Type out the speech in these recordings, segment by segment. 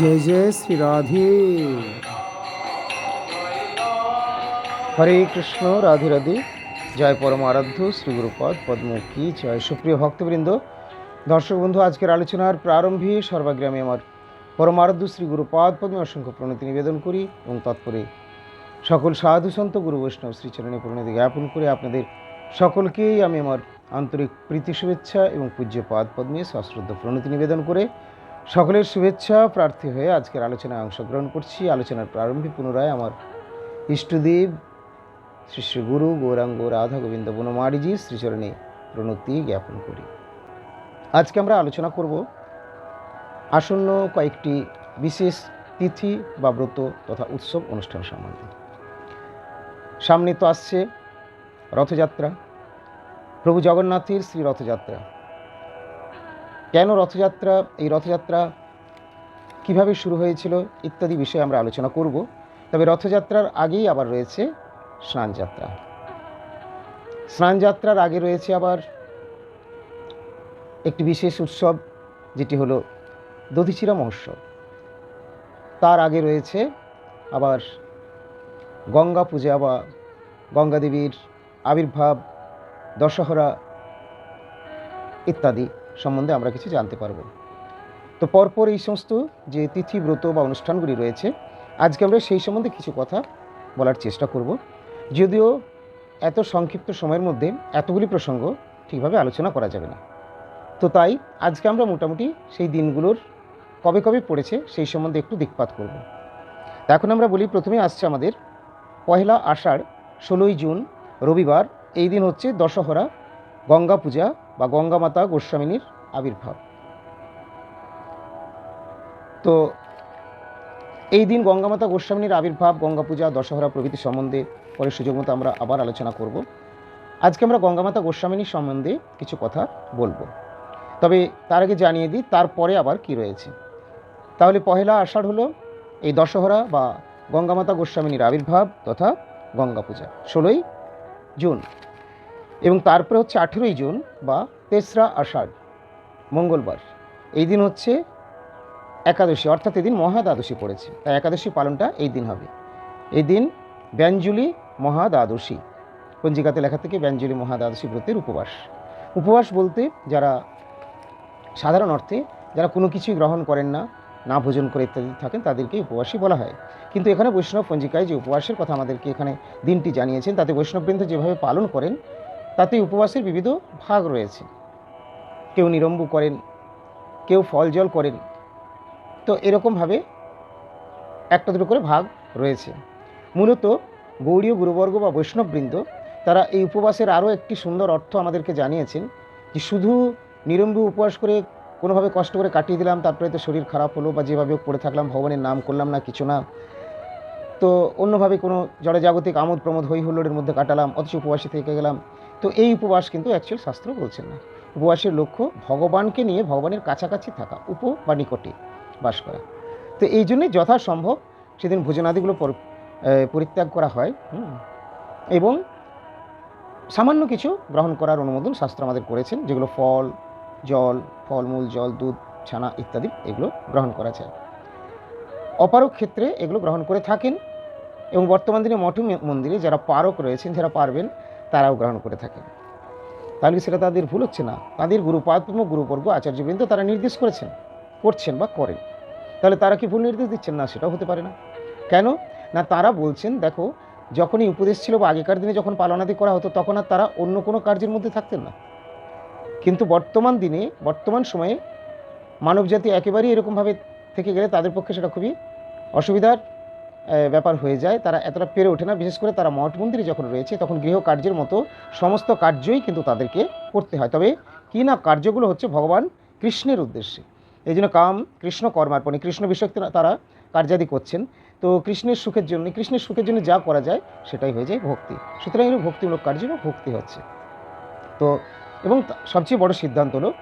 জয় জয় শ্রী রাধে। হরে কৃষ্ণ, রাধে রাধে। জয় পরম আরাধ্য, শ্রী গুরুপদ, পদ্মমুখী। জয় সুপ্রিয় ভক্তবৃন্দ। দর্শক বন্ধু, আজকের আলোচনার প্রারম্ভে সর্বাগ্রামে আমার পরম আরাধ্য, শ্রী গুরুপদ, পদ্মে অসংখ্য প্রণতি নিবেদন করি এবং তৎপরে সকল সাধু সন্ত, গুরু বৈষ্ণব শ্রীচরণে প্রণতি জ্ঞাপন করে আপনাদের সকলকেই আমি আমার আন্তরিক প্রীতি, শুভেচ্ছা এবং পূজ্য পাদ পদ্মে সশ্রদ্ধ প্রণতি নিবেদন করে সকলের শুভেচ্ছা, প্রার্থী হয়ে আজকের আলোচনায় অংশগ্রহণ করছি। আলোচনার প্রারম্ভে পুনরায় আমার ইষ্টদেব শ্রী শ্রী গুরু গৌরাঙ্গ রাধা গোবিন্দ বনমারিজি শ্রীচরণে প্রণতি জ্ঞাপন করি। আজকে আমরা আলোচনা করব আসন্ন কয়েকটি বিশেষ তিথি বা ব্রত তথা উৎসব অনুষ্ঠান সম্বন্ধে। সামনে তো আসছে রথযাত্রা। প্রভু জগন্নাথের শ্রী রথযাত্রা। কেন রথযাত্রা, এই রথযাত্রা কীভাবে শুরু হয়েছিল ইত্যাদি বিষয়ে আমরা আলোচনা করব। তবে রথযাত্রার আগেই আবার রয়েছে স্নানযাত্রা। স্নানযাত্রার আগে রয়েছে আবার একটি বিশেষ উৎসব, যেটি হলো দধিচিরা মহোৎসব। তার আগে রয়েছে আবার গঙ্গা পূজা বা গঙ্গা দেবীর আবির্ভাব, দশহরা ইত্যাদি। সম্বন্ধে আমরা কিছু জানতে পারব। তো পরপর এই সমস্ত যে তিথি ব্রত বা অনুষ্ঠানগুলি রয়েছে, আজকে আমরা সেই সম্বন্ধে কিছু কথা বলার চেষ্টা করব। যদিও এত সংক্ষিপ্ত সময়ের মধ্যে এতগুলি প্রসঙ্গ ঠিকভাবে আলোচনা করা যাবে না। তো তাই আজকে আমরা মোটামুটি সেই দিনগুলোর কবে কবে পড়েছে সেই সম্বন্ধে একটু দিকপাত করব। এখন আমরা বলি প্রথমে আসছে আমাদের পয়লা আষাঢ়, ষোলোই জুন, রবিবার। এই দিন হচ্ছে দশহরা, গঙ্গা পূজা বা গঙ্গা মাতা গোস্বামিনীর আবির্ভাব। তো এই দিন গঙ্গামাতা গোস্বামিনীর আবির্ভাব, গঙ্গা পূজা, দশহরা প্রভৃতি সম্বন্ধে পরে সুযোগ মতো আমরা আবার আলোচনা করব। আজকে আমরা গঙ্গামাতা গোস্বামিনী সম্বন্ধে কিছু কথা বলব। তবে তার আগে জানিয়ে দিই, তারপরে আবার কি রয়েছে। তাহলে পহেলা আষাঢ় হলো এই দশহরা বা গঙ্গামাতা গোস্বামিনীর আবির্ভাব তথা গঙ্গা পূজা। ষোলোই জুন। এবং তারপরে হচ্ছে আঠেরোই জুন বা তেসরা আষাঢ়, মঙ্গলবার। এই দিন হচ্ছে একাদশী, অর্থাৎ এদিন মহাদ্বাদশী পড়েছে। তাই একাদশী পালনটা এই দিন হবে। এই দিন ব্যঞ্জুলি মহাদ্বাদশী, পঞ্জিকাতে লেখা থেকে ব্যঞ্জুলি মহাদ্বাদশী ব্রতের উপবাস। উপবাস বলতে যারা সাধারণ অর্থে যারা কোনো কিছুই গ্রহণ করেন না না ভোজন করে ইত্যাদি থাকেন, তাদেরকে উপবাসী বলা হয়। কিন্তু এখানে বৈষ্ণব পঞ্জিকায় যে উপবাসের কথা আমাদেরকে এখানে দিনটি জানিয়েছেন, তাতে বৈষ্ণববৃন্দ যেভাবে পালন করেন তাতে উপবাসের বিবিধ ভাগ রয়েছে। কেউ নিরম্বু করেন, কেউ ফল জল করেন। তো এরকমভাবে একটা দুটো করে ভাগ রয়েছে। মূলত গৌড়ীয় গুরুবর্গ বা বৈষ্ণববৃন্দ তারা এই উপবাসের আরও একটি সুন্দর অর্থ আমাদেরকে জানিয়েছেন যে শুধু নিরম্বু উপবাস করে কোনোভাবে কষ্ট করে কাটিয়ে দিলাম, তারপরে তো শরীর খারাপ হলো বা যেভাবে পড়ে থাকলাম, ভগবানের নাম করলাম না, কিছু না। তো অন্যভাবে কোনো জড়জাগতিক আমোদ প্রমোদ হই হুল্লোড়ের মধ্যে কাটালাম, অথচ উপবাসে থেকে গেলাম। তো এই উপবাস কিন্তু অ্যাকচুয়াল শাস্ত্র বলছেন না। উপবাসের লক্ষ্য ভগবানকে নিয়ে ভগবানের কাছাকাছি থাকা, উপ বা নিকটে বাস করা। তো এই জন্যই যথাসম্ভব সেদিন ভোজনাদিগুলো পর- পরিত্যাগ করা হয় এবং সামান্য কিছু গ্রহণ করার অনুমোদন শাস্ত্র আমাদের করেছেন, যেগুলো ফল, জল, ফলমূল, জল, দুধ, ছানা ইত্যাদি এগুলো গ্রহণ করা যায়। অপারক ক্ষেত্রে এগুলো গ্রহণ করে থাকেন এবং বর্তমান দিনে মঠ মন্দিরে যারা পারক রয়েছেন, যারা পারবেন তারাও গ্রহণ করে থাকেন তাহলে কি সেটা তাদের ভুল হচ্ছে না? তাদের গুরুপাত্ম গুরুবর্গ, আচার্যবৃন্দ তারা নির্দেশ করেছেন, করছেন বা করেন। তাহলে তারা কি ভুল নির্দেশ দিচ্ছেন? না, সেটাও হতে পারে না। কেন? না, তারা বলছেন, দেখো, যখনই উপদেশ ছিল বা আগেকার দিনে যখন পালনাদি করা হতো, তখন আর তারা অন্য কোনো কার্যের মধ্যে থাকতেন না। কিন্তু বর্তমান দিনে, বর্তমান সময়ে মানবজাতি একেবারেই এরকমভাবে থেকে গেলে তাদের পক্ষে সেটা খুবই অসুবিধার ব্যাপার হয়ে যায়, তারা এতটা পেরে ওঠে না। বিশেষ করে তারা মঠ মন্দিরে যখন রয়েছে, তখন গৃহ কার্যের মতো সমস্ত কার্যই কিন্তু তাদেরকে করতে হয়। তবে কি না কার্যগুলো হচ্ছে ভগবান কৃষ্ণের উদ্দেশ্যে। এই জন্য কাম, কৃষ্ণ কর্মার্পণে, কৃষ্ণ বিষয়ক তারা- কার্যাদি করছেন। তো কৃষ্ণের সুখের জন্য, কৃষ্ণের সুখের জন্য যা করা যায়, সেটাই হয়ে যায় ভক্তি। সুতরাং এগুলো ভক্তিমূলক কার্য ভক্তি হচ্ছে। তো, এবং সবচেয়ে বড় সিদ্ধান্ত হলো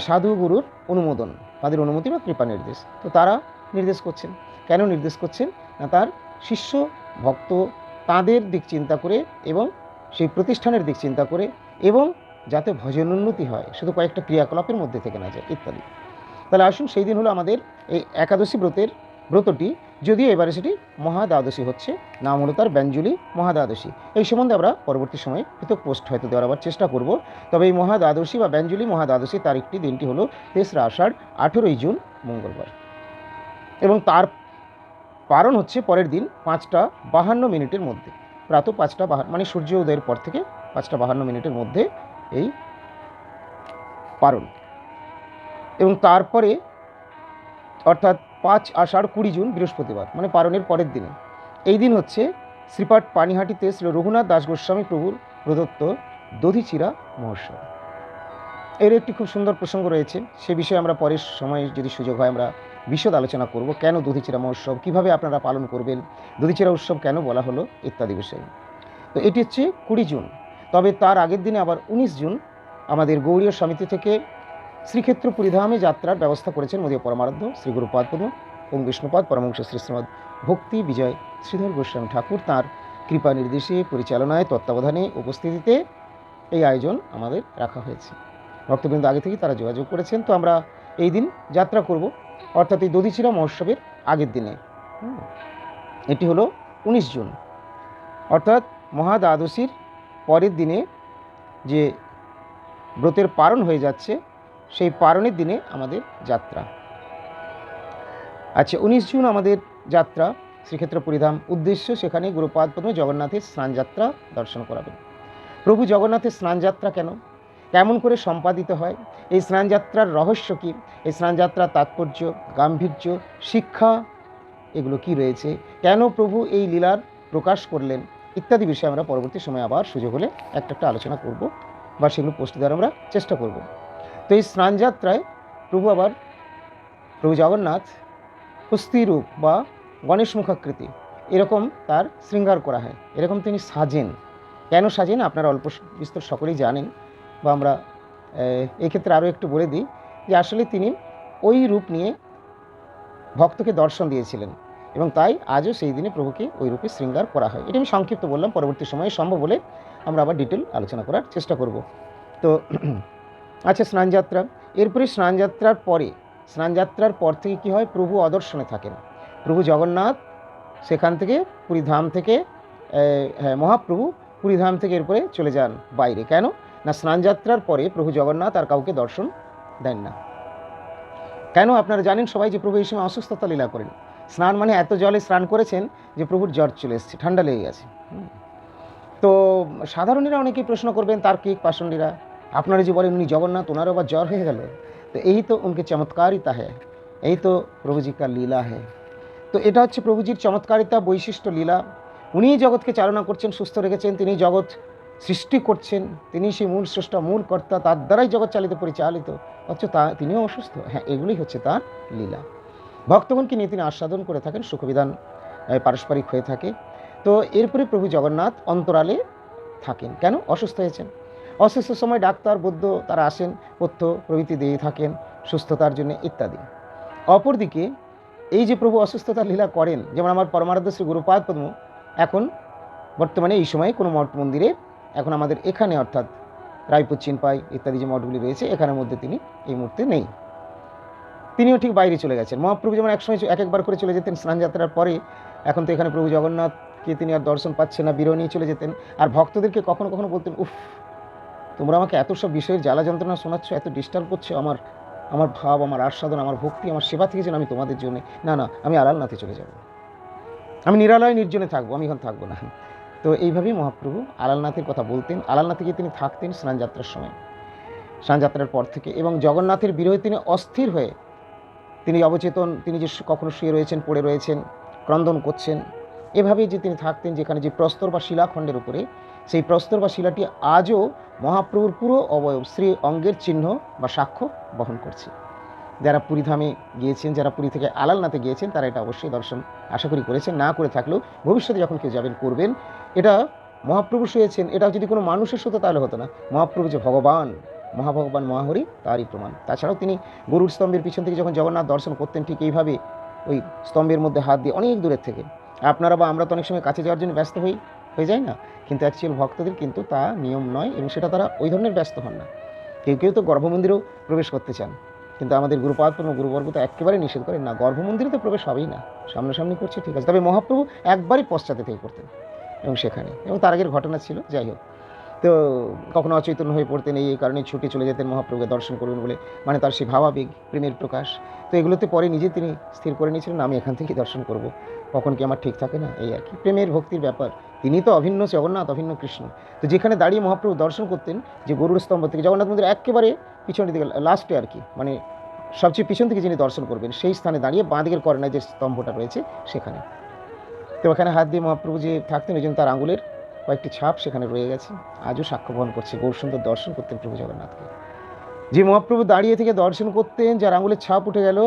সাধু গুরুর অনুমোদন। তাদের অনুমতি বা কৃপা নির্দেশ। তো তারা নির্দেশ করছেন। কেন নির্দেশ করছেন? না তার শিষ্য, ভক্ত তাদের দিক চিন্তা করে এবং সেই প্রতিষ্ঠানের দিক চিন্তা করে এবং যাতে ভজন উন্নতি হয়, শুধু কয়েকটা ক্রিয়াকলাপের মধ্যে থেকে না যায়, ইত্যাদি। তাহলে আসুন সেই দিন হলো আমাদের এই একাদশী ব্রতের ব্রতটি, যদিও এবারে সেটি মহাদ্বাদশী হচ্ছে, নাম হলো তার ব্যঞ্জলি মহাদ্বাদশী। এই সম্বন্ধে আমরা পরবর্তী সময়ে পৃথক পোস্ট হয়তো দেওয়ার আবার চেষ্টা করব, তবে এই মহাদ্বাদশী বা ব্যঞ্জলি মহাদ্বাদশী তারিখটি দিনটি হলো তেসরা আষাঢ়, আঠেরোই জুন, মঙ্গলবার। এবং তার পারণ হচ্ছে পরের দিন পাঁচটা বাহান্ন মিনিটের মধ্যে। প্রাত পাঁচটা বাহান্ন মানে সূর্য উদয়ের পর থেকে পাঁচটা বাহান্ন মিনিটের মধ্যে এই পারণ এবং তারপরে অর্থাৎ পাঁচ আষাঢ় কুড়ি জুন বৃহস্পতিবার মানে পারণের পরের দিনে। এই দিন হচ্ছে শ্রীপাঠ পানিহাটিতে শ্রী রঘুনাথ দাস গোস্বামী প্রভুর প্রদত্ত দধিচিরা মহোৎসব। এর একটি খুব সুন্দর প্রসঙ্গ রয়েছে। সে বিষয়ে আমরা পরের সময় যদি সুযোগ হয় আমরা বিশদ আলোচনা করব। কেন দধিচিরা মহোৎসব? কীভাবে আপনারা পালন করবেন? দধিচিরা উৎসব কেন বলা হলো? ইত্যাদি বিষয়ে। তো এটি হচ্ছে কুড়ি জুন। তবে তার আগের দিনে আবার উনিশ জুন আমাদের গৌরীয় সমিতি থেকে শ্রীক্ষেত্র পরিধামে যাত্রার ব্যবস্থা করেছেন মোদীয় পরমারাধ্য শ্রী গুরুপাদ ওম বিষ্ণুপাদ পরমংশ শ্রী শ্রীমদ ভক্তি বিজয় শ্রীধর গোস্বামী ঠাকুর তাঁর কৃপা নির্দেশে, পরিচালনায়, তত্ত্বাবধানে, উপস্থিতিতে এই আয়োজন আমাদের রাখা হয়েছে। ভক্তবৃন্দ আগে থেকেই তারা যোগাযোগ করেছেন। তো আমরা এই দিন যাত্রা করব। অর্থাৎ এই দধিচিরা মহোৎসবের আগের দিনে। এটি হলো উনিশ জুন। অর্থাৎ মহাদ্বাদশীর পরের দিনে যে ব্রতের পারণ হয়ে যাচ্ছে, সেই পারণের দিনে আমাদের যাত্রা। আচ্ছা উনিশ জুন আমাদের যাত্রা, শ্রীক্ষেত্র পরিধাম উদ্দেশ্য সেখানে গুরুপাদ প্রথমে জগন্নাথের স্নানযাত্রা দর্শন করাবেন। প্রভু জগন্নাথের স্নানযাত্রা কেন? কেমন করে সম্পাদিত হয়? এই স্নানযাত্রার রহস্য কী? এই স্নানযাত্রার তাৎপর্য, গাম্ভীর্য, শিক্ষা, এগুলো কি রয়েছে? কেন প্রভু এই লীলার প্রকাশ করলেন? ইত্যাদি বিষয়ে আমরা পরবর্তী সময় আবার সুযোগ হলে একটা একটা আলোচনা করব বা সেগুলো পোস্ট দেওয়ার আমরা চেষ্টা করব। তো এই স্নানযাত্রায় প্রভু আবার প্রভু জগন্নাথ হস্তিরূপ বা গণেশ মুখাকৃতি এরকম তার শৃঙ্গার করা হয়। এরকম তিনি সাজেন। কেন সাজেন? আপনারা অল্প বিস্তর সকলেই জানেন। বা আমরা এক্ষেত্রে আরও একটু বলে দিই যে আসলে তিনি ওই রূপ নিয়ে ভক্তকে দর্শন দিয়েছিলেন এবং তাই আজও সেই দিনে প্রভুকে ওই রূপে শৃঙ্গার করা হয়। এটা আমি সংক্ষিপ্ত বললাম, পরবর্তী সময়ে সম্ভব হলে আমরা আবার ডিটেল আলোচনা করার চেষ্টা করব। তো আচ্ছা স্নানযাত্রা। এরপরে স্নানযাত্রার পরে, স্নানযাত্রার পর থেকে কী হয়? প্রভু অদর্শনে থাকেন। প্রভু জগন্নাথ সেখান থেকে পুরীধাম থেকে হ্যাঁ মহাপ্রভু পুরীধাম থেকে এরপরে চলে যান বাইরে। কেন? না স্নানযাত্রার পরে প্রভু জগন্নাথ আর কাউকে দর্শন দেন না। কেন আপনারা জানেন সবাই যে প্রভু এই সময় অসুস্থতা লীলা করেন? স্নান মানে এত জলে স্নান করেছেন যে প্রভুর জ্বর চলে এসেছে, ঠান্ডা লেগে গেছে। তো সাধারণীরা অনেকেই প্রশ্ন করবেন, তার কি পাষণ্ডীরা? আপনারা যে বলেন উনি জগন্নাথ, ওনারও আবার জ্বর হয়ে গেল। তো এই তো উনকে চমৎকারিতা হ্যাঁ এই তো প্রভুজি লীলা হ্যাঁ তো এটা হচ্ছে প্রভুজির চমৎকারিতা বৈশিষ্ট্য লীলা। উনিই জগৎকে চালনা করছেন, সুস্থ রেখেছেন তিনি জগৎ সৃষ্টি করছেন, তিনি সেই মূল স্রষ্টা, মূল কর্তা, তার দ্বারাই জগৎ চালিত, পরিচালিত। অথচ তা, তিনিও অসুস্থ। হ্যাঁ এগুলোই হচ্ছে তার লীলা। ভক্তগণকে নিয়ে তিনি আস্বাদন করে থাকেন, সুখবিধান পারস্পরিক হয়ে থাকে। তো এরপরে প্রভু জগন্নাথ অন্তরালে থাকেন। কেন? অসুস্থ হয়েছেন। অসুস্থ সময় ডাক্তার, বৌদ্ধ তারা আসেন, পথ্য প্রভৃতি দিয়ে থাকেন, সুস্থতার জন্য ইত্যাদি। অপরদিকে এই যে প্রভু অসুস্থতার লীলা করেন, যেমন আমার পরমারাধ্য শ্রী গুরুপাদ পদ্ম, এখন বর্তমানে এই সময়ে কোনো মঠ মন্দিরে এখন আমাদের এখানে অর্থাৎ রায়পুর চিনপাই ইত্যাদি যে মঠগুলি রয়েছে, এখানের মধ্যে তিনি এই মুহূর্তে নেই। তিনিও ঠিক বাইরে চলে গেছেন। মহাপ্রভু যেমন একসময় এক একবার করে চলে যেতেন স্নানযাত্রার পরে, এখন তো এখানে প্রভু জগন্নাথকে তিনি আর দর্শন পাচ্ছেন না, বিরহ নিয়ে চলে যেতেন। আর ভক্তদেরকে কখনো কখনো বলতেন, উফ, তোমরা আমাকে এত সব বিষয়ের জ্বালা যন্ত্রণা শোনাচ্ছ, এত ডিস্টার্ব করছ, আমার আমার ভাব, আমার আস্বাদন, আমার ভক্তি, আমার সেবা থেকে যেন আমি তোমাদের জন্য, না না, আমি আলালনাথে চলে যাব। আমি নিরালয় নির্জনে থাকব, আমি এখন থাকব না। তো এইভাবেই মহাপ্রভু আলালনাথের কথা বলতেন। আলালনাথে গিয়ে তিনি থাকতেন স্নানযাত্রার সময়। স্নানযাত্রার পর থেকে এবং জগন্নাথের বিরহে তিনি অস্থির হয়ে তিনি অবচেতন, তিনি যে কখনো শুয়ে রয়েছেন, পড়ে রয়েছেন, ক্রন্দন করছেন, এভাবেই যে তিনি থাকতেন যেখানে যে প্রস্তর বা শিলাখণ্ডের উপরে, সেই প্রস্তর বা শিলাটি আজও মহাপ্রভুর পুরো অবয়ব, শ্রী অঙ্গের চিহ্ন বা সাক্ষ্য বহন করছে। যারা পুরীধামে গিয়েছেন, যারা পুরী থেকে আলালনাথে গিয়েছেন, তারা এটা অবশ্যই দর্শন, আশা করি করেছেন। না করে থাকলেও ভবিষ্যতে যখন কেউ যাবেন, করবেন, এটা মহাপ্রভু শুয়েছেন, এটা যদি কোনো মানুষের শুতো তাহলে হতো না। মহাপ্রভু যে ভগবান, মহাভগবান মহাহরি, তারই প্রমাণ। তাছাড়াও তিনি গরুর স্তম্ভের পিছন থেকে যখন জগন্নাথ দর্শন করতেন, ঠিক এইভাবে ওই স্তম্ভের মধ্যে হাত দিয়ে অনেক দূরের থেকে। আপনারা বা আমরা তো অনেক সময় কাছে যাওয়ার জন্য ব্যস্ত হই, হয়ে যায় না? কিন্তু অ্যাকচুয়াল ভক্তদের কিন্তু তা নিয়ম নয় এবং সেটা তারা ওই ধরনের ব্যস্ত হন না। কেউ কেউ তো গর্ভমন্দিরেও প্রবেশ করতে চান। কিন্তু আমাদের গুরুপাদ পূর্ণ গুরুবর্গ তো একেবারে নিষেধ করেন না। গর্ভমন্দিরে তো প্রবেশ হবেই না। সামনাসামনি করছে, ঠিক আছে। তবে মহাপ্রভু একবারই পশ্চাতে থেকে করতেন এবং সেখানে। এবং তার আগের ঘটনা ছিল, যাই হোক। তো কখনো অচৈতন্য হয়ে পড়তেন, এই কারণে ছুটে চলে যেতেন মহাপ্রভুকে দর্শন করবেন বলে। মানে তার সেই ভাবাবেগ, প্রেমের প্রকাশ। তো এগুলোতে পরে নিজে তিনি স্থির করে নিয়েছিলেন, আমি এখান থেকেই দর্শন করব। কখন কি আমার ঠিক থাকে না, এই আর কি। প্রেমের ভক্তির ব্যাপার। তিনি তো অভিন্ন জগন্নাথ, অভিন্ন কৃষ্ণ। তো যেখানে দাঁড়িয়ে মহাপ্রভু দর্শন করতেন, যে গরুর স্তম্ভ থেকে জগন্নাথ মন্দির একেবারে পিছনের দিকে লাস্টে আর কি মানে সবচেয়ে পিছন থেকে যিনি দর্শন করবেন, সেই স্থানে দাঁড়িয়ে বাঁ দিকের যে স্তম্ভটা রয়েছে, সেখানে। তো ওখানে হাত দিয়ে মহাপ্রভু যে থাকতেন ওই জন্য তার আঙুলের কয়েকটি ছাপ সেখানে রয়ে গেছে। আজও সাক্ষ্য বহন করছে, গৌর সুন্দর দর্শন করতেন প্রভু জগন্নাথকে। যে মহাপ্রভু দাঁড়িয়ে থেকে দর্শন করতেন, যার আঙুলের ছাপ উঠে গেল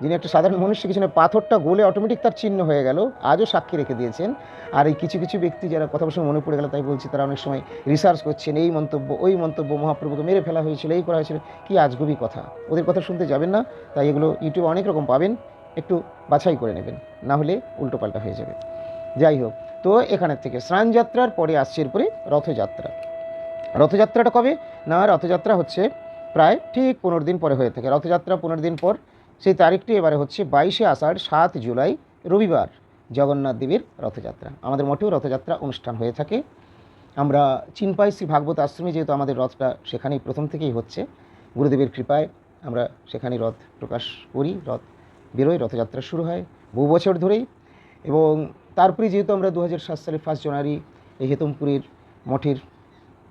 যিনি একটা সাধারণ মনুষ্য কিছু না, পাথরটা গোলে অটোমেটিক তার চিহ্ন হয়ে গেল। আজও সাক্ষী রেখে দিয়েছেন। আর এই কিছু কিছু ব্যক্তি যারা কথা বসে মনে পড়ে গেল তাই বলছি তারা অনেক সময় রিসার্চ করছেন এই মন্তব্য ওই মন্তব্য মহাপ্রভুকে মেরে ফেলা হয়েছিল এই করা হয়েছিল। কি আজগুবি কথা। ওদের কথা শুনতে যাবেন না তাই এগুলো ইউটিউবে অনেক রকম পাবেন। একটু বাছাই করে নেবেন না হলে উল্টোপাল্টা হয়ে যাবে। যাই হোক তো এখানের থেকে স্নানযাত্রার পরে আসছে এরপরে রথযাত্রা। রথযাত্রাটা কবে? না রথযাত্রা হচ্ছে প্রায় ঠিক পনেরো দিন পরে হয়ে থাকে। রথযাত্রা পনেরো দিন পর সেই তারিখটি এবারে হচ্ছে বাইশে আষাঢ় সাত জুলাই, রবিবার জগন্নাথ দেবীর রথযাত্রা। আমাদের মঠেও রথযাত্রা অনুষ্ঠান হয়ে থাকে। আমরা চিনপাই শ্রী ভাগবত আশ্রমে যেহেতু আমাদের রথটা সেখানেই প্রথম থেকেই হচ্ছে, গুরুদেবের কৃপায় আমরা সেখানে রথ প্রকাশ করি, রথ বেরোয়, রথযাত্রা শুরু হয় বহু বছর ধরেই। এবং তারপরে যেহেতু আমরা দু সাত সালে ফার্স্ট জানুয়ারি এই হেতমপুরীর মঠের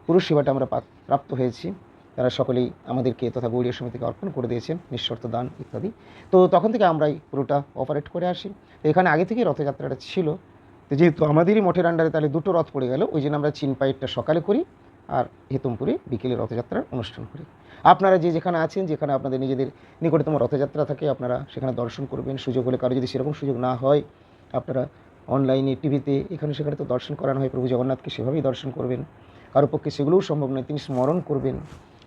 পুরুষ সেবাটা আমরা প্রাপ্ত হয়েছি। তারা সকলেই আমাদেরকে তথা গৌরীয় সমিতিকে অর্পণ করে দিয়েছেন, নিঃশর্ত দান ইত্যাদি। তো তখন থেকে আমরাই পুরোটা অপারেট করে আসি। তো এখানে আগে থেকেই রথযাত্রাটা ছিল। তো যেহেতু আমাদেরই মঠের আন্ডারে তাহলে দুটো রথ পড়ে গেল, ওই জন্য আমরা চিনপাইটটা সকালে করি আর হেতমপুরে বিকেলে রথযাত্রার অনুষ্ঠান করি। আপনারা যে যেখানে আছেন, যেখানে আপনাদের নিজেদের নিকটতম রথযাত্রা থাকে, আপনারা সেখানে দর্শন করবেন। সুযোগ হলে কারও যদি সেরকম সুযোগ না হয়, আপনারা অনলাইনে টিভিতে এখানে সেখানে তো দর্শন করানো হয়, প্রভু জগন্নাথকে সেভাবেই দর্শন করবেন। কারও পক্ষে সেগুলোও সম্ভব নয়, তিনি স্মরণ করবেন।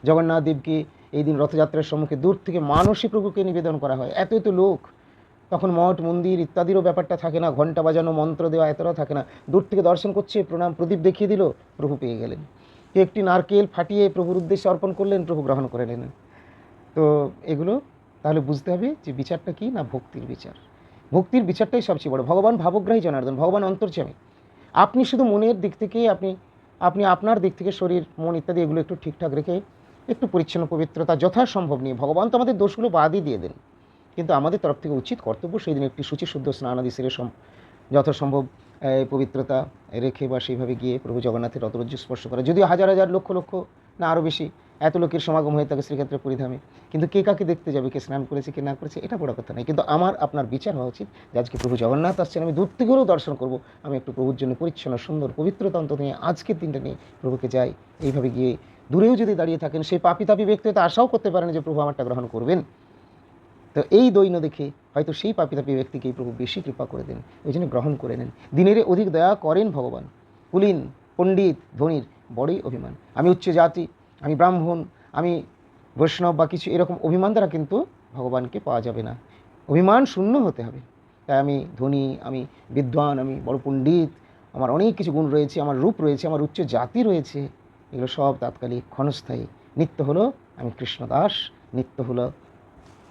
জগন্নাথ দেবকে এই দিন রথযাত্রার সম্মুখে দূর থেকে মানসী প্রভুকে নিবেদন করা হয়। এত এত লোক। তখন মঠ, মন্দির ইত্যাদিরও ব্যাপারটা থাকে না। ঘণ্টা বাজানো, মন্ত্র দেওয়া এতটাও থাকে না। দূর থেকে দর্শন করছে, প্রণাম, প্রদীপ দেখিয়ে দিল, প্রভু পেয়ে গেলেন। কেউ একটি নারকেল ফাটিয়ে প্রভুর উদ্দেশ্যে অর্পণ করলেন, প্রভু গ্রহণ করে নিলেন। তো এগুলো তাহলে বুঝতে হবে যে বিচারটা কি না ভক্তির বিচার। ভক্তির বিচারটাই সবচেয়ে বড়। ভগবান ভাবগ্রাহী জনার্দন, ভগবান অন্তর্যামী। আপনি শুধু মনের দিক থেকে আপনি আপনি আপনার দিক থেকে শরীর, মন ইত্যাদি এগুলো একটু ঠিকঠাক রেখে একটু পরিচ্ছন্ন পবিত্রতা যথাসম্ভব নিয়ে ভগবান তো আমাদের দোষগুলো বাদই দিয়ে দেন। কিন্তু আমাদের তরফ থেকে উচিত কর্তব্য সেই দিন একটি শুচি শুদ্ধ স্নানাদি সেরে সম যথাসম্ভব পবিত্রতা রেখে বা সেইভাবে গিয়ে প্রভু জগন্নাথের রতরজ্জু স্পর্শ করা। যদিও হাজার হাজার লক্ষ লক্ষ না আরও বেশি, এত লোকের সমাগম হয়ে থাকে শ্রীক্ষেত্রে পরিধামে। কিন্তু কে কাকে দেখতে যাবে, কে স্নান করেছে, কে না করেছে, এটা বড় কথা নয়। কিন্তু আমার, আপনার বিচার হওয়া উচিত যে আজকে প্রভু জগন্নাথ আসছেন, আমি দূর থেকেও দর্শন করব, আমি একটু প্রভুর জন্য পরিচ্ছন্ন, সুন্দর, পবিত্রতা অন্তত নিয়ে আজকের দিনটা নিয়ে প্রভুকে যাই, এইভাবে গিয়ে দূরেও যদি দাঁড়িয়ে থাকেন, সেই পাপি তাপি ব্যক্তি হয়তো আশাও করতে পারেন যে প্রভু আমারটা গ্রহণ করবেন। তো এই দৈন্য দেখে হয়তো সেই পাপিতাপি ব্যক্তিকেই প্রভু বেশি কৃপা করে দেন ওই জন্য গ্রহণ করে নেন। দিনের অধিক দয়া করেন ভগবান। কুলীন, পণ্ডিত, ধনির বড়ই অভিমান। আমি উচ্চ জাতি, আমি ব্রাহ্মণ, আমি বৈষ্ণব বা কিছু এরকম অভিমান দ্বারা কিন্তু ভগবানকে পাওয়া যাবে না। অভিমান শূন্য হতে হবে। তাই আমি ধনী, আমি বিদ্বান, আমি বড় পণ্ডিত, আমার অনেক কিছু গুণ রয়েছে, আমার রূপ রয়েছে, আমার উচ্চ জাতি রয়েছে। এগুলো সব তাৎকালিক ক্ষণস্থায়ী। নিত্য হলো আমি কৃষ্ণদাস, নিত্য হলো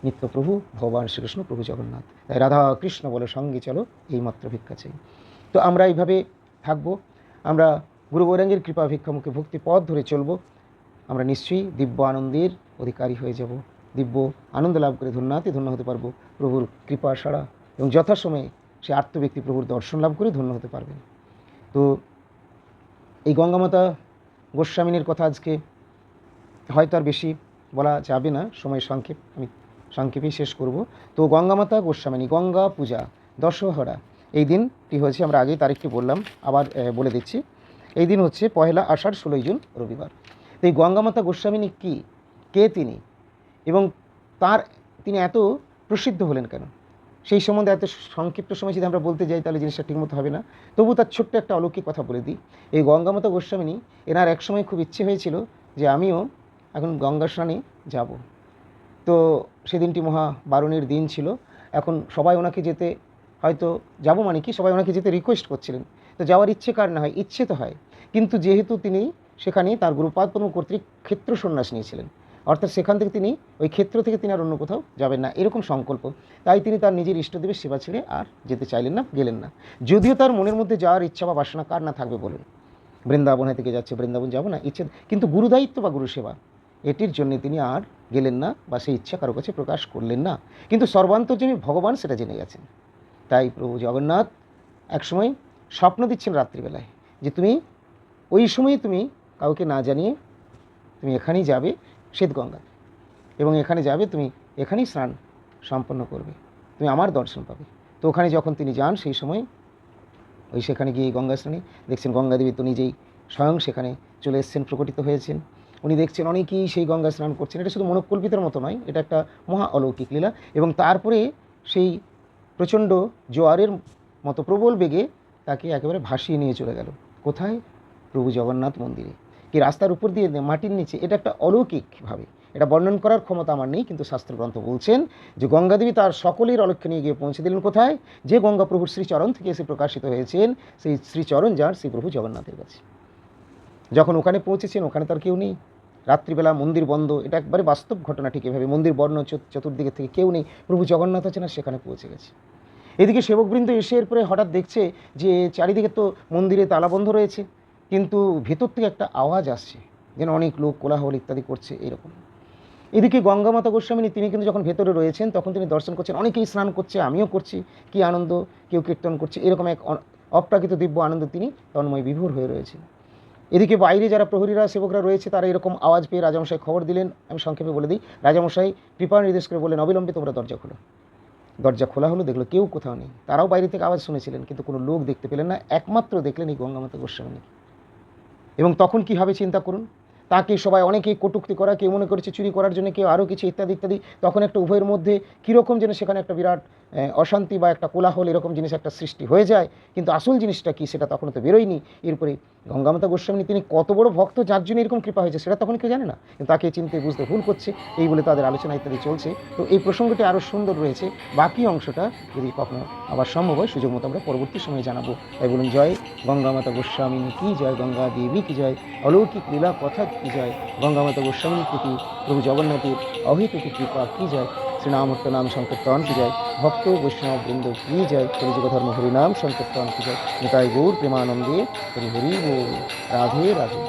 নিত্যপ্রভু, ভগবান শ্রীকৃষ্ণ, প্রভু জগন্নাথ। তাই রাধা কৃষ্ণ বলে সঙ্গে চলো, এই মাত্র ভিক্ষা চাই। তো আমরা এইভাবে থাকব। আমরা গুরু গৌরাঙ্গের কৃপা ভিক্ষামুখে ভক্তি পথ ধরে চলবো। আমরা নিশ্চয়ই দিব্য আনন্দের অধিকারী হয়ে যাব। দিব্য আনন্দ লাভ করে ধন্যাতে ধন্য হতে পারব প্রভুর কৃপা সাড়া এবং যথাসময়ে সে আত্মব্যক্তি প্রভুর দর্শন লাভ করে ধন্য হতে পারবেন। তো এই গঙ্গামাতা গোস্বামিনীর কথা আজকে হয়তো আর বেশি বলা যাবে না, সময় সংক্ষেপ, আমি সংক্ষেপেই শেষ করব। তো গঙ্গামাতা গোস্বামিনী, গঙ্গা পূজা, দশহরা, এই দিনটি হয়েছে আমরা আগেই তারিখটি বললাম, আবার বলে দিচ্ছি। এই দিন হচ্ছে পয়লা আষাঢ়, ষোলোই জুন, রবিবার। তো এই গঙ্গামাতা গোস্বামিনী কি? কে তিনি? এবং তার, তিনি এত প্রসিদ্ধ হলেন কেন? সেই সম্বন্ধে এত সংক্ষিপ্ত সময় যদি আমরা বলতে যাই, তাহলে জিনিসটা ঠিকমতো হবে না। তবু তার ছোট্ট একটা অলৌকিক কথা বলে দিই। এই গঙ্গামাতা গোস্বামিনী, এনার একসময় খুব ইচ্ছে হয়েছিল যে আমিও এখন গঙ্গা স্নানে যাব। তো সেদিনটি মহা বারণের দিন ছিল। এখন সবাই ওনাকে যেতে হয়তো যাব মানে কি? সবাই ওনাকে যেতে রিকোয়েস্ট করছিলেন। তো যাওয়ার ইচ্ছে কার না হয়? ইচ্ছে তো হয়। কিন্তু যেহেতু তিনি সেখানে তার গুরুপাদ কর্তৃক ক্ষেত্র সন্ন্যাস নিয়েছিলেন। অর্থাৎ সেখান থেকে তিনি, ওই ক্ষেত্র থেকে তিনি আর অন্য কোথাও যাবেন না। এরকম সংকল্প। তাই তিনি তার নিজের ইষ্টদেবের সেবা ছেড়ে আর যেতে চাইলেন না, গেলেন না। যদিও তার মনের মধ্যে যাওয়ার ইচ্ছা বা বাসনা কার না থাকবে বলুন। বৃন্দাবনে থেকে যাচ্ছে, বৃন্দাবন যাব না, ইচ্ছে কিন্তু গুরুদায়িত্ব বা গুরুসেবা এটির জন্য তিনি আর গেলেন না বা সেই ইচ্ছা কারও কাছে প্রকাশ করলেন না। কিন্তু সর্বান্তর্যামী ভগবান সেটা জেনে গেছেন। তাই প্রভু জগন্নাথ একসময় স্বপ্ন দিচ্ছেন রাত্রিবেলায় যে তুমি ওই সময় তুমি কাউকে না জানিয়ে তুমি এখানেই যাবে শ্বেতগঙ্গা এবং এখানে যাবে, তুমি এখানেই স্নান সম্পন্ন করবে। তুমি আমার দর্শন পাবে। তো ওখানে যখন তিনি যান, সেই সময় ওই সেখানে গিয়ে গঙ্গা স্নানে দেখছেন গঙ্গা দেবী তো নিজেই স্বয়ং সেখানে চলে এসেছেন, প্রকটিত হয়েছেন। উনি দেখছেন অনেকেই সেই গঙ্গা স্নান করছেন। এটা শুধু মনোকল্পিতের মতো নয়, এটা একটা মহা অলৌকিক লীলা। এবং তারপরে সেই প্রচণ্ড জোয়ারের মতো প্রবল বেগে তাকে একেবারে ভাসিয়ে নিয়ে চলে গেল। কোথায়? প্রভু জগন্নাথ মন্দিরে। কি রাস্তার উপর দিয়ে মাটির নিচে, এটা একটা অলৌকিকভাবে এটা বর্ণন করার ক্ষমতা আমার নেই, কিন্তু শাস্ত্রগ্রন্থ বলছেন যে গঙ্গাদেবী তার সকলের অলক্ষ্যে নিয়ে গিয়ে পৌঁছে দিলেন কোথায়? যে গঙ্গা প্রভুর শ্রীচরণ থেকে এসে প্রকাশিত হয়েছেন, সেই শ্রীচরণ যার শ্রী প্রভু জগন্নাথের কাছে। যখন ওখানে পৌঁছেছেন, ওখানে তার কেউ নেই। রাত্রিবেলা মন্দির বন্ধ, এটা একবারে বাস্তব ঘটনা ঠিক এভাবে। মন্দির বর্ণ চত- চতুর্দিকে থেকে কেউ নেই, প্রভু জগন্নাথ আছেন আর সেখানে পৌঁছে গেছে। এদিকে সেবকবৃন্দ এসে এরপরে হঠাৎ দেখছে যে চারিদিকে তো মন্দিরে তালাবন্ধ রয়েছে। কিন্তু ভেতর থেকে একটা আওয়াজ আসছে, যেন অনেক লোক কোলাহল ইত্যাদি করছে এরকম। এদিকে গঙ্গামাতা গোস্বামিনী, তিনি কিন্তু যখন ভেতরে রয়েছেন, তখন তিনি দর্শন করছেন, অনেকেই স্নান করছে, আমিও করছি, কি আনন্দ, কেউ কীর্তন করছে, এরকম এক অপ্রাকৃত দিব্য আনন্দ তিনি তন্ময় বিভোর হয়ে রয়েছেন। এদিকে বাইরে যারা প্রহরীরা, সেবকরা রয়েছে, তারা এরকম আওয়াজ পেয়ে রাজামশাই খবর দিলেন, আমি সংক্ষেপে বলে দিই, রাজামশাই কৃপা নির্দেশ করে বললেন, অবিলম্বে তোমরা দরজা খোলো। দরজা খোলা হলো, দেখল কেউ কোথাও নেই। তারাও বাইরে থেকে আওয়াজ শুনেছিলেন, কিন্তু কোনো লোক দেখতে পেলেন না, একমাত্র দেখলেন এই গঙ্গামাতা গোস্বামী এবং তখন কি হবে চিন্তা করুন? তাকে সবাই অনেকেই কটুক্তি করা, কেউ মনে করেছে চুরি করার জন্য কেউ আরও কিছু ইত্যাদি ইত্যাদি। তখন একটা উভয়ের মধ্যে কীরকম যেন সেখানে একটা বিরাট অশান্তি বা একটা কোলাহল এরকম জিনিস একটা সৃষ্টি হয়ে যায়, কিন্তু আসল জিনিসটা কি সেটা তখন তো বেরোয়নি। এরপরে গঙ্গামাতা গোস্বামী, তিনি কত বড় ভক্ত যার জন্য এরকম কৃপা হয়েছে সেটা তখন কেউ জানে না। কিন্তু তাকে চিনতে বুঝতে ভুল করছে, এই বলে তাদের আলোচনা ইত্যাদি চলছে। তো এই প্রসঙ্গটি আরও সুন্দর রয়েছে। বাকি অংশটা যদি কখনো আবার সম্ভব হয়, সুযোগ মতো আমরা পরবর্তী সময়ে জানাব। তাই বলুন, জয় গঙ্গামাতা গোস্বামী, কি জয় গঙ্গা দেবী, কি জয় অলৌকিক লীলা কথা, কি জয় গঙ্গামাতা গোস্বামী প্রীতি প্রভু জগন্নাথের অহিত কৃপা, কি জয় শ্রীনামত্ত নাম সংকীর্তন কি জয় ভক্ত বৈষ্ণব বৃন্দ কি জয় কলিযুগ ধর্ম হরিনাম সংকীর্তন কি জয় নিতাই গৌর প্রেমানন্দে হরি হরি বল রাধে রাধে